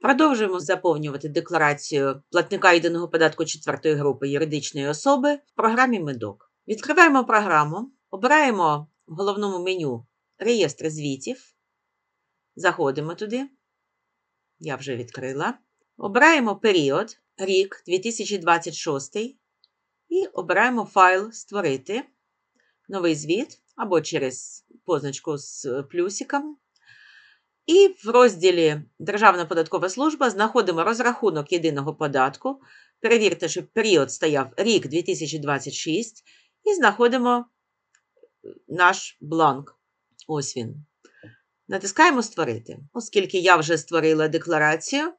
Продовжуємо заповнювати декларацію платника єдиного податку четвертої групи юридичної особи в програмі Медок. Відкриваємо програму, обираємо в головному меню реєстр звітів, заходимо туди. Я вже відкрила. Обираємо період, рік 2026 і обираємо файл Створити, новий звіт або через позначку з плюсиком. І в розділі Державна податкова служба знаходимо розрахунок єдиного податку. Перевірте, щоб період стояв рік 2026, і знаходимо наш бланк. Ось він. Натискаємо Створити. Оскільки я вже створила декларацію,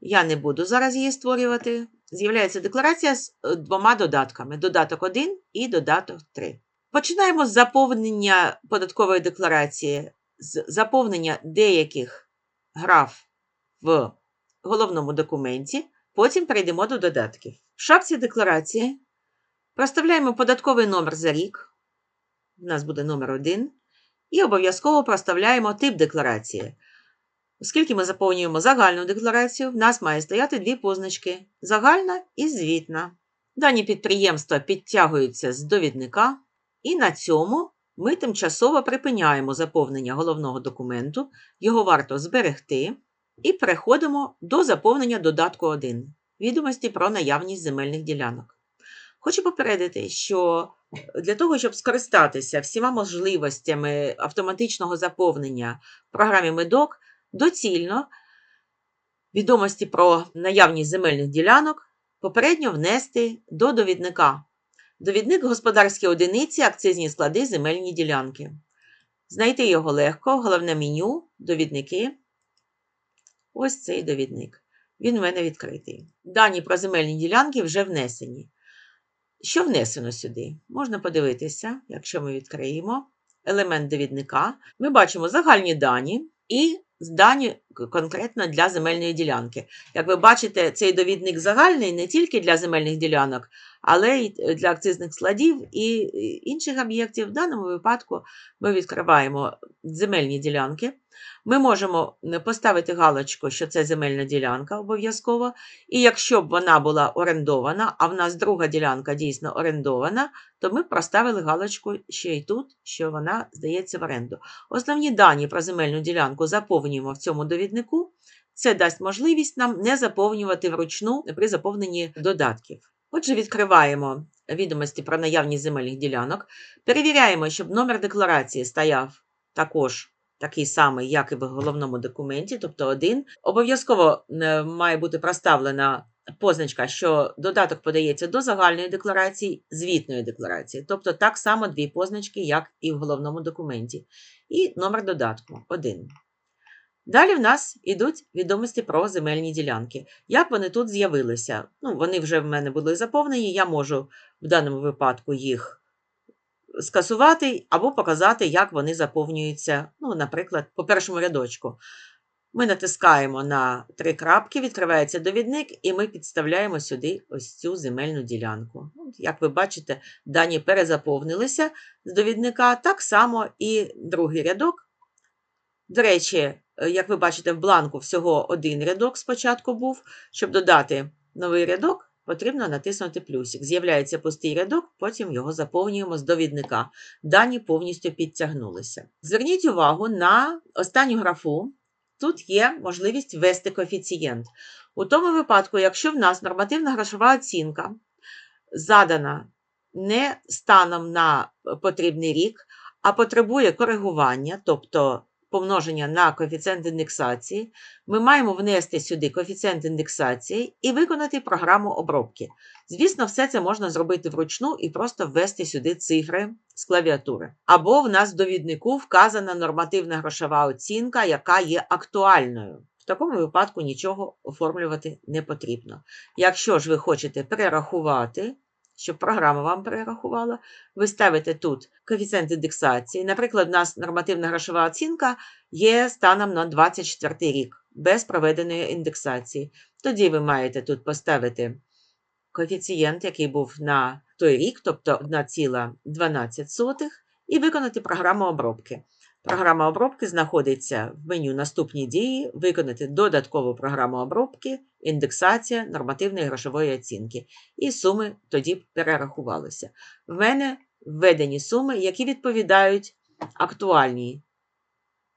я не буду зараз її створювати. З'являється декларація з е, двома додатками: додаток 1 і додаток 3. Починаємо з заповнення податкової декларації, заповнення деяких граф в головному документі, потім перейдемо до додатків. В шапці декларації проставляємо податковий номер за рік, у нас буде номер 1, і обов'язково проставляємо тип декларації. Оскільки ми заповнюємо загальну декларацію, в нас має стояти дві позначки загальна і звітна. Дані підприємства підтягуються з довідника, і на цьому ми тимчасово припиняємо заповнення головного документу, його варто зберегти, і переходимо до заповнення додатку 1 відомості про наявність земельних ділянок. Хочу попередити, що для того, щоб скористатися всіма можливостями автоматичного заповнення в програмі Медок, доцільно відомості про наявність земельних ділянок попередньо внести до довідника. Довідник господарські одиниці, акцизні склади, земельні ділянки. Знайти його легко, головне меню, довідники. Ось цей довідник. Він у мене відкритий. Дані про земельні ділянки вже внесені. Що внесено сюди? Можна подивитися, якщо ми відкриємо елемент довідника. Ми бачимо загальні дані і дані конкретно для земельної ділянки. Як ви бачите, цей довідник загальний не тільки для земельних ділянок, але й для акцизних складів і інших об'єктів. В даному випадку ми відкриваємо земельні ділянки. Ми можемо поставити галочку, що це земельна ділянка обов'язково. І якщо б вона була орендована, а в нас друга ділянка дійсно орендована, то ми проставили галочку ще й тут, що вона здається в оренду. Основні дані про земельну ділянку заповнюємо в цьому довіднику. Це дасть можливість нам не заповнювати вручну при заповненні додатків. Отже, відкриваємо відомості про наявність земельних ділянок, перевіряємо, щоб номер декларації стояв також такий самий, як і в головному документі, тобто один. Обов'язково е, має бути проставлена позначка, що додаток подається до загальної декларації, звітної декларації, тобто так само дві позначки, як і в головному документі. І номер додатку 1. Далі в нас йдуть відомості про земельні ділянки. Як вони тут з'явилися? Ну, Вони вже в мене були заповнені, я можу в даному випадку їх скасувати або показати, як вони заповнюються, ну, наприклад, по першому рядочку. Ми натискаємо на три крапки, відкривається довідник, і ми підставляємо сюди ось цю земельну ділянку. Як ви бачите, дані перезаповнилися з довідника, так само і другий рядок. До речі, як ви бачите, в бланку всього один рядок спочатку був. Щоб додати новий рядок, потрібно натиснути плюсик. З'являється пустий рядок, потім його заповнюємо з довідника. Дані повністю підтягнулися. Зверніть увагу на останню графу. Тут є можливість ввести коефіцієнт. У тому випадку, якщо в нас нормативна грошова оцінка задана не станом на потрібний рік, а потребує коригування, тобто помноження на коефіцієнт індексації, ми маємо внести сюди коефіцієнт індексації і виконати програму обробки. Звісно, все це можна зробити вручну і просто ввести сюди цифри з клавіатури. Або в нас в довіднику вказана нормативна грошова оцінка, яка є актуальною. В такому випадку нічого оформлювати не потрібно. Якщо ж ви хочете перерахувати, щоб програма вам перерахувала, ви ставите тут коефіцієнт індексації. Наприклад, у нас нормативна грошова оцінка є станом на 24 рік без проведеної індексації. Тоді ви маєте тут поставити коефіцієнт, який був на той рік, тобто 1,12, і виконати програму обробки. Програма обробки знаходиться в меню Наступні дії, виконати додаткову програму обробки, індексація нормативної грошової оцінки. І суми тоді перерахувалися. В мене введені суми, які відповідають актуальній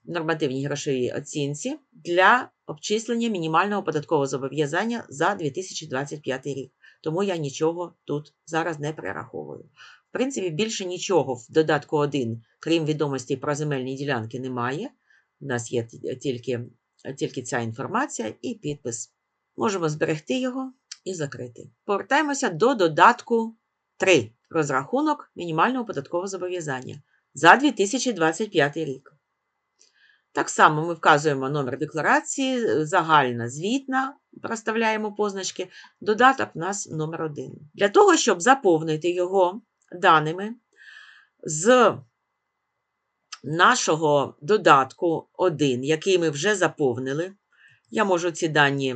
нормативній грошовій оцінці для обчислення мінімального податкового зобов'язання за 2025 рік. Тому я нічого тут зараз не перераховую. В принципі, більше нічого в додатку 1, крім відомостей про земельні ділянки, немає. У нас є тільки, тільки ця інформація і підпис. Можемо зберегти його і закрити. Повертаємося до додатку 3. Розрахунок мінімального податкового зобов'язання за 2025 рік. Так само ми вказуємо номер декларації, загальна звітна, проставляємо позначки. Додаток у нас номер 1. Для того, щоб заповнити його даними з нашого додатку 1, який ми вже заповнили, я можу ці дані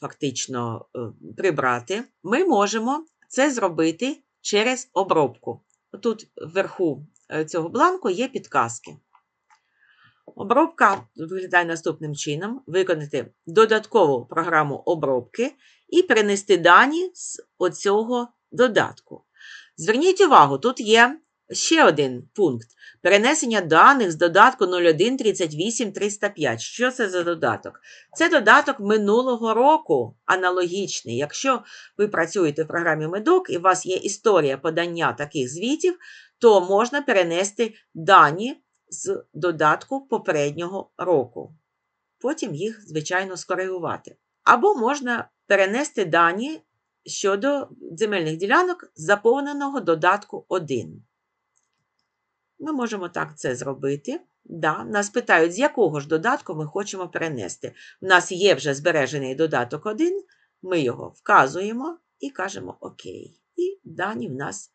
фактично е, прибрати. Ми можемо це зробити через обробку. Тут вверху е, цього бланку є підказки. Обробка виглядає наступним чином: виконати додаткову програму обробки і перенести дані з оцього додатку. Зверніть увагу, тут є ще один пункт: перенесення даних з додатку 01 38 305. Що це за додаток? Це додаток минулого року, аналогічний. Якщо ви працюєте в програмі Медок і у вас є історія подання таких звітів, то можна перенести дані з додатку попереднього року. Потім їх, звичайно, скоригувати. Або можна перенести дані щодо земельних ділянок заповненого додатку 1. Ми можемо так це зробити. Да, нас питають, з якого ж додатку ми хочемо перенести. У нас є вже збережений додаток 1, ми його вказуємо і кажемо ОК. І дані в нас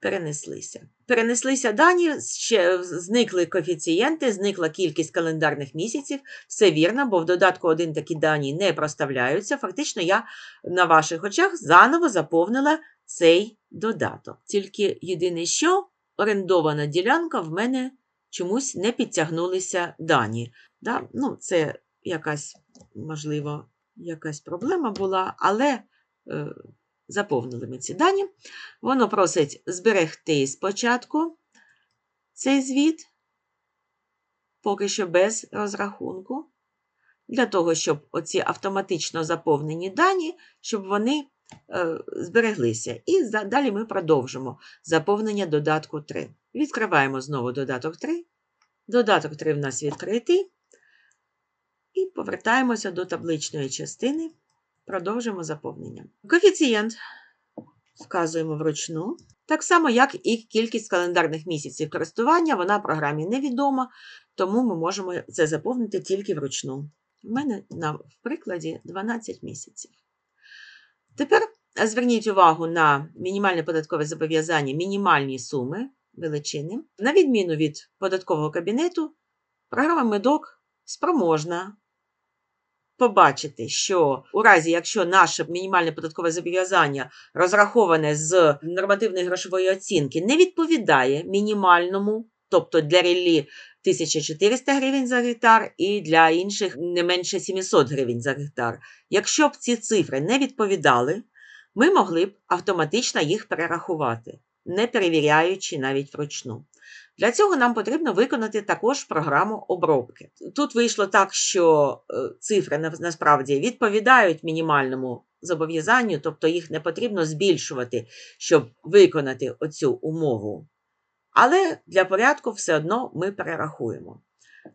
перенеслися. Перенеслися дані, ще зникли коефіцієнти, зникла кількість календарних місяців. Все вірно, бо в додатку 1 такі дані не проставляються. Фактично, я на ваших очах заново заповнила цей додаток. Тільки єдине, що орендована ділянка в мене чомусь не підтягнулися дані. Да? Ну, Це якась, можливо, якась проблема була, але. Е, Заповнили ми ці дані. Воно просить зберегти спочатку цей звіт, поки що без розрахунку, для того, щоб оці автоматично заповнені дані, щоб вони збереглися. І далі ми продовжимо заповнення додатку 3. Відкриваємо знову додаток 3. Додаток 3 в нас відкритий. І повертаємося до табличної частини. Продовжуємо заповнення. Коефіцієнт вказуємо вручну. Так само, як і кількість календарних місяців користування, вона програмі невідома, тому ми можемо це заповнити тільки вручну. У мене на в прикладі 12 місяців. Тепер зверніть увагу на мінімальне податкове зобов'язання, мінімальні суми величини. На відміну від податкового кабінету, програма Медок спроможна побачити, що у разі, якщо наше мінімальне податкове зобов'язання розраховане з нормативної грошової оцінки, не відповідає мінімальному, тобто для релі 1400 гривень за гектар і для інших не менше 700 гривень за гектар. Якщо б ці цифри не відповідали, ми могли б автоматично їх перерахувати, не перевіряючи навіть вручну. Для цього нам потрібно виконати також програму обробки. Тут вийшло так, що е, цифри насправді відповідають мінімальному зобов'язанню, тобто їх не потрібно збільшувати, щоб виконати оцю умову. Але для порядку все одно ми перерахуємо.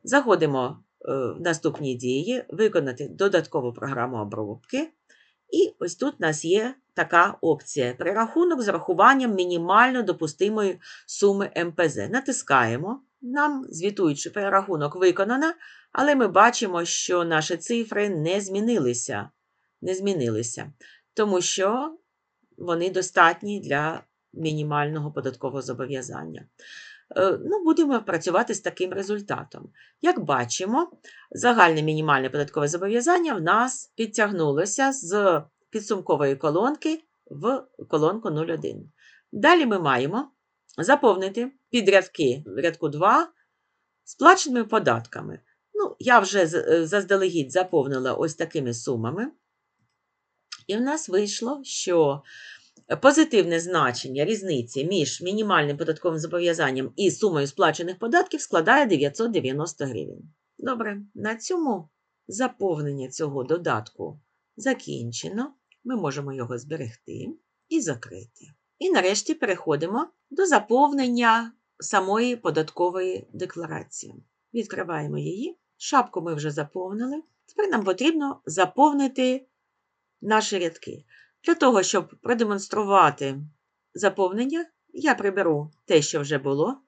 Заходимо е, в наступні дії, виконати додаткову програму обробки. І ось тут у нас є така опція: перерахунок з рахуванням мінімально допустимої суми МПЗ. Натискаємо. Нам звітують, що перерахунок виконано, але ми бачимо, що наші цифри не змінилися. Не змінилися, тому що вони достатні для мінімального податкового зобов'язання. Е, Ну, будемо працювати з таким результатом. Як бачимо, загальне мінімальне податкове зобов'язання в нас підтягнулося з підсумкової колонки в колонку 01. Далі ми маємо заповнити підрядки рядку 2 Сплаченими податками. Ну, я вже е, заздалегідь заповнила ось такими сумами. І в нас вийшло, що позитивне значення різниці між мінімальним податковим зобов'язанням і сумою сплачених податків складає 990 гривень. Добре, на цьому заповнення цього додатку закінчено. Ми можемо його зберегти і закрити. І нарешті переходимо до заповнення самої податкової декларації. Відкриваємо її. Шапку ми вже заповнили. Тепер нам потрібно заповнити наші рядки. Для того, щоб продемонструвати заповнення, я приберу те, що вже було,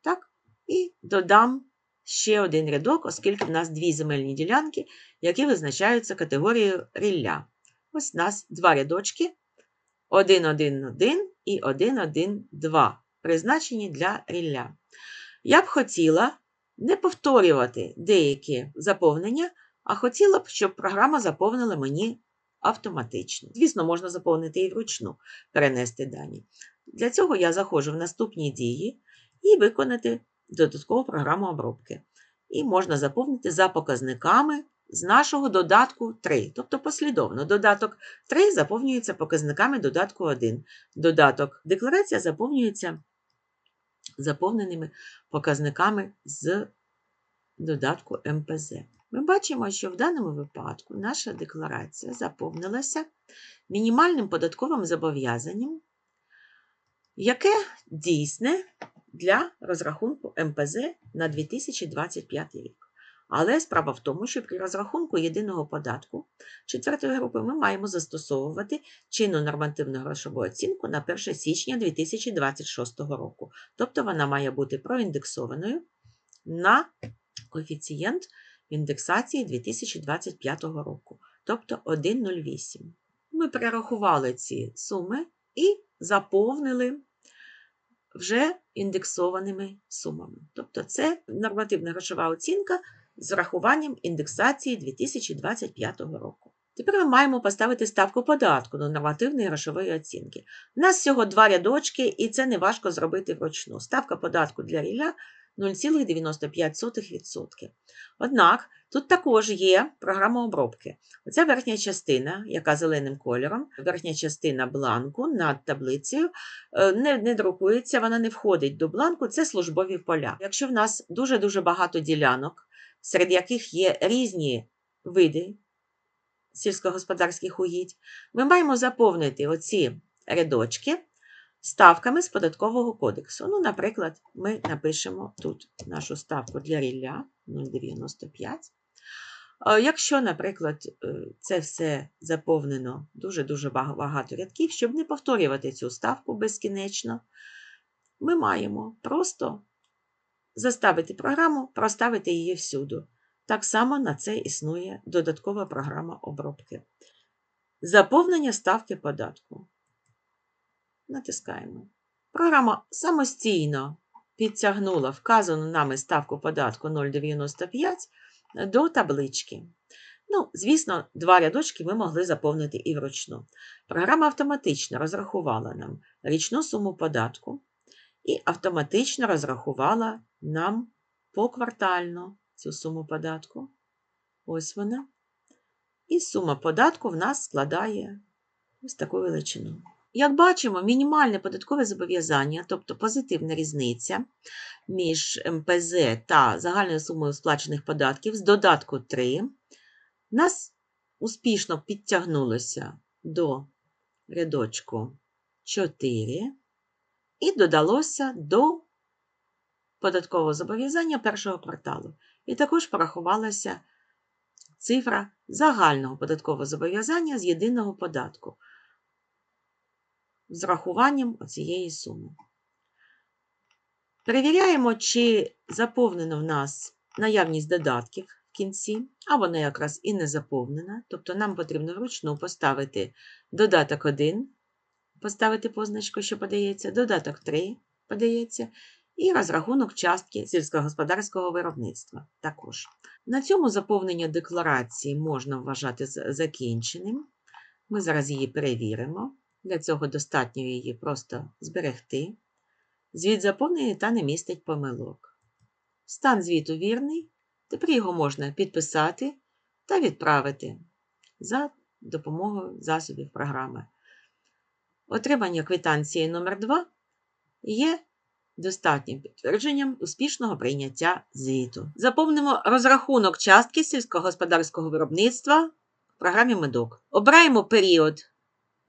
так, і додам ще один рядок, оскільки в нас дві земельні ділянки, які визначаються категорією рілля. Ось у нас два рядочки 1.1.1 і 1.1.2, призначені для рілля. Я б хотіла не повторювати деякі заповнення, а хотіла б, щоб програма заповнила мені автоматично. Звісно, можна заповнити і вручну перенести дані. Для цього я заходжу в наступні дії і виконати додаткову програму обробки. І можна заповнити за показниками з нашого додатку 3, тобто послідовно. Додаток 3 заповнюється показниками додатку 1. Додаток декларація заповнюється заповненими показниками з додатку МПЗ. Ми бачимо, що в даному випадку наша декларація заповнилася мінімальним податковим зобов'язанням, яке дійсне для розрахунку МПЗ на 2025 рік. Але справа в тому, що при розрахунку єдиного податку четвертої групи ми маємо застосовувати чинну нормативну грошову оцінку на 1 січня 2026 року. Тобто вона має бути проіндексованою на коефіцієнт індексації 2025 року, тобто 1,08. Ми перерахували ці суми і заповнили вже індексованими сумами. Тобто це нормативна грошова оцінка з врахуванням індексації 2025 року. Тепер ми маємо поставити ставку податку до нормативної грошової оцінки. У нас всього два рядочки, і це не важко зробити вручну. Ставка податку для рілля 0,95%. Однак тут також є програма обробки. Оця верхня частина, яка зеленим кольором, верхня частина бланку над таблицею, е, не, не друкується, вона не входить до бланку, це службові поля. Якщо в нас дуже-дуже багато ділянок, серед яких є різні види сільськогосподарських угідь, ми маємо заповнити оці рядочки ставками з податкового кодексу. Ну, наприклад, ми напишемо тут нашу ставку для рілля 0,95. Е, Якщо, наприклад, е, це все заповнено дуже-дуже багато рядків, щоб не повторювати цю ставку безкінечно, ми маємо просто заставити програму, проставити її всюди. Так само на це існує додаткова програма обробки. Заповнення ставки податку. Натискаємо. Програма самостійно підтягнула вказану нами ставку податку 0,95 до таблички. Ну, звісно, два рядочки ми могли заповнити і вручну. Програма автоматично розрахувала нам річну суму податку і автоматично розрахувала нам поквартально цю суму податку. Ось вона. І сума податку в нас складає ось таку величину. Як бачимо, мінімальне податкове зобов'язання, тобто позитивна різниця між МПЗ та загальною сумою сплачених податків з додатку 3, нас успішно підтягнулося до рядочку 4 і додалося до податкового зобов'язання першого кварталу. І також порахувалася цифра загального податкового зобов'язання з єдиного податку з рахуванням цієї суми. Перевіряємо, чи заповнено в нас наявність додатків в кінці, а вона якраз і не заповнена. Тобто нам потрібно вручну поставити додаток 1, поставити позначку, що подається, додаток 3 подається, і розрахунок частки сільськогосподарського виробництва також. На цьому заповнення декларації можна вважати закінченим. Ми зараз її перевіримо. Для цього достатньо її просто зберегти. Звіт заповнений та не містить помилок. Стан звіту вірний. Тепер його можна підписати та відправити за допомогою засобів програми. Отримання квитанції номер 2 є достатнім підтвердженням успішного прийняття звіту. Заповнимо розрахунок частки сільськогосподарського виробництва в програмі Медок. Обираємо період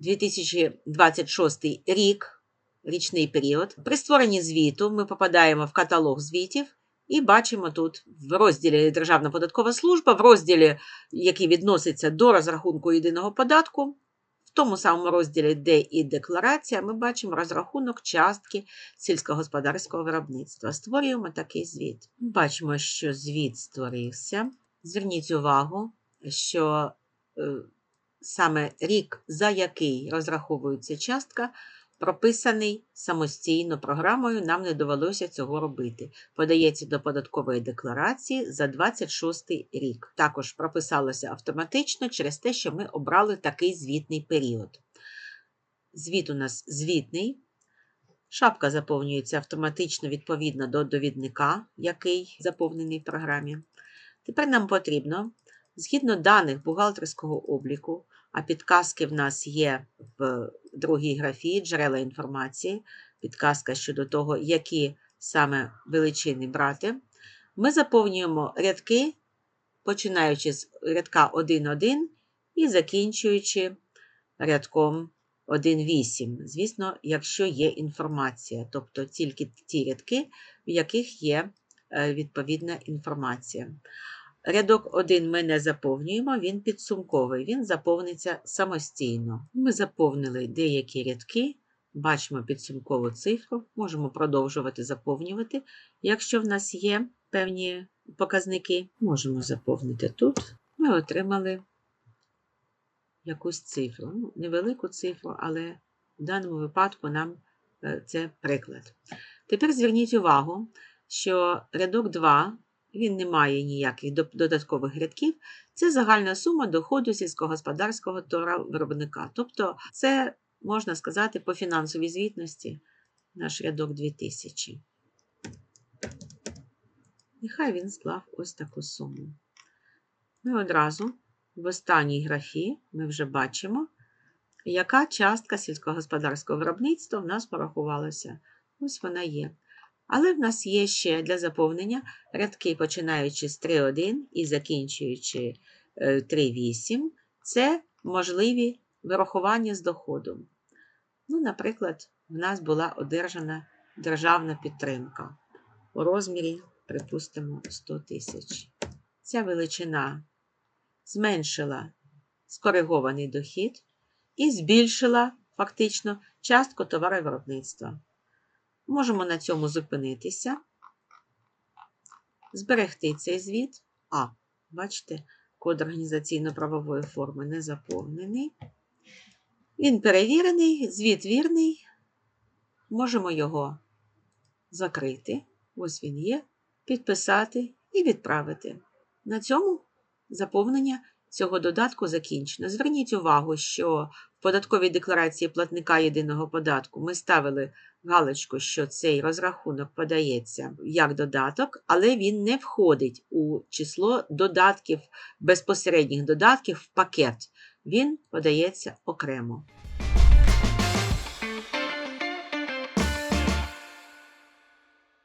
2026 рік, річний період. При створенні звіту ми попадаємо в каталог звітів і бачимо тут в розділі Державна податкова служба, в розділі, який відноситься до розрахунку єдиного податку. В тому самому розділі, де і декларація, ми бачимо розрахунок частки сільськогосподарського виробництва. Створюємо такий звіт. Бачимо, що звіт створився. Зверніть увагу, що е, саме рік, за який розраховується частка, прописаний самостійно програмою, нам не довелося цього робити. Подається до податкової декларації за 26 рік. Також прописалося автоматично через те, що ми обрали такий звітний період. Звіт у нас звітний. Шапка заповнюється автоматично відповідно до довідника, який заповнений в програмі. Тепер нам потрібно, згідно даних бухгалтерського обліку, а підказки в нас є в другій графі джерела інформації, підказка щодо того, які саме величини брати, ми заповнюємо рядки, починаючи з рядка 1.1 і закінчуючи рядком 1.8. Звісно, якщо є інформація, тобто тільки ті рядки, в яких є е, відповідна інформація. Рядок 1 ми не заповнюємо, він підсумковий, він заповниться самостійно. Ми заповнили деякі рядки, бачимо підсумкову цифру, можемо продовжувати заповнювати. Якщо в нас є певні показники, можемо заповнити тут. Ми отримали якусь цифру. Ну, невелику цифру, але в даному випадку нам е, це приклад. Тепер зверніть увагу, що рядок 2 він не має ніяких додаткових рядків. Це загальна сума доходу сільськогосподарського товаровиробника. Тобто, це можна сказати по фінансовій звітності наш рядок 2000. Нехай він склав ось таку суму. Ми одразу в останній графі ми вже бачимо, яка частка сільськогосподарського виробництва в нас порахувалася. Ось вона є. Але в нас є ще для заповнення рядки, починаючи з 3.1 і закінчуючи е, 3.8. Це можливі вирахування з доходом. Ну, наприклад, в нас була одержана державна підтримка у розмірі, припустимо, 100 тисяч. Ця величина зменшила скоригований дохід і збільшила фактично частку товаровиробництва. Можемо на цьому зупинитися, зберегти цей звіт. А, бачите, код організаційно-правової форми не заповнений. Він перевірений, звіт вірний. Можемо його закрити. Ось він є, підписати і відправити. На цьому заповнення цього додатку закінчено. Зверніть увагу, що в податковій декларації платника єдиного податку ми ставили галочку, що цей розрахунок подається як додаток, але він не входить у число додатків, безпосередніх додатків в пакет. Він подається окремо.